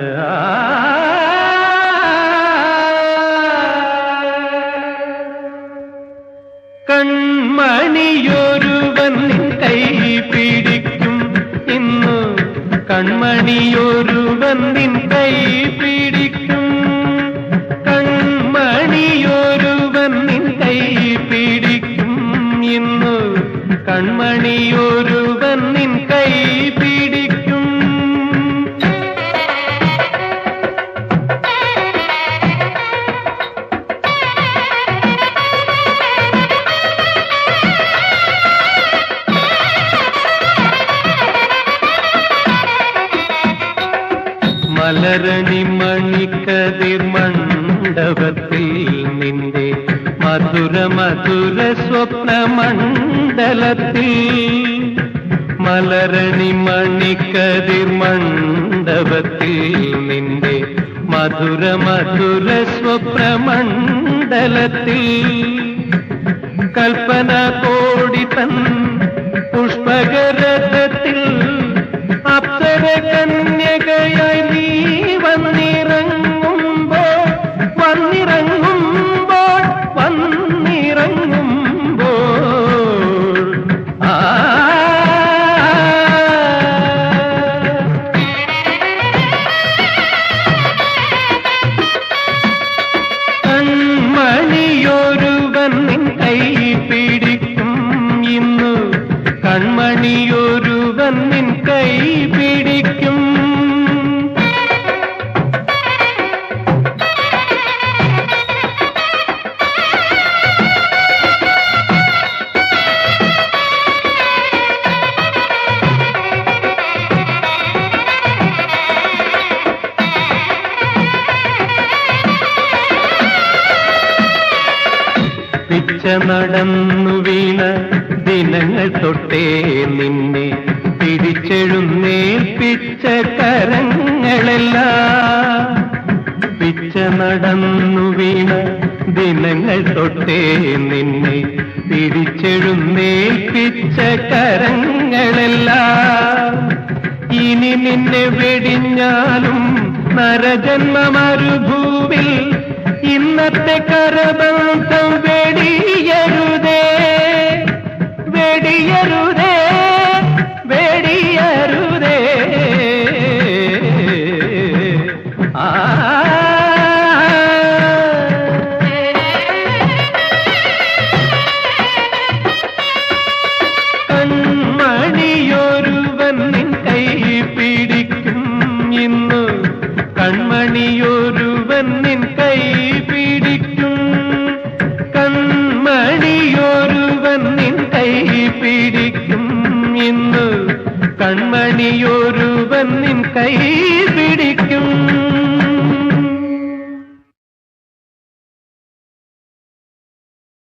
കൺമണിയൊരുവൻ കൈ പിടിക്കും. ഇന്നു കൺമണിയൊരുവൻ കൈ പിടിക്കും. കൺമണിയൊരുവൻ കൈ പിടിക്കും. ഇന്നു കൺമണിയൊരു മലരണി മണിക്കതിർ മണ്ഡപത്തിൽ നിന്റെ മധുര മധുര സ്വപ്ന മണ്ഡലത്തിൽ. മലരണി മണിക്കതിർ മണ്ഡപത്തിൽ നിന്റെ മധുര മധുര സ്വപ്ന മണ്ഡലത്തിൽ. കൽപ്പന കോടി തൻ പുഷ്പകരഥത്തിൽ കൺമണിയൊരുവൻ കൈ പിടിക്കും ഇന്നു. കൺമണിയൊരുവൻ കൈ പിച്ച നടന്നു വീണ ദിനങ്ങൾ തൊട്ടേ നിന്നെ പിടിച്ചെഴുന്നേൽപ്പിച്ച കരങ്ങളെല്ലാം. പിച്ച നടന്നു വീണ ദിനങ്ങൾ തൊട്ടേ നിന്നെ പിടിച്ചെഴുന്നേൽപ്പിച്ച കരങ്ങളെല്ലാം. ഇനി നിന്നെ വെടിഞ്ഞാലും നരജന്മ മരുഭൂവിൽ ഇന്നത്തെ കരബന്ധം വെടിയരുതേ വെടിയരുതേ വെടിയരുതേ. ആ. കൺമണിയൊരുവൻ കൈ പിടിക്കും ഇന്നു. കൺമണിയൊരുവൻ കൺമണിയൊരുവൻ നിൻ കൈ പിടിക്കും.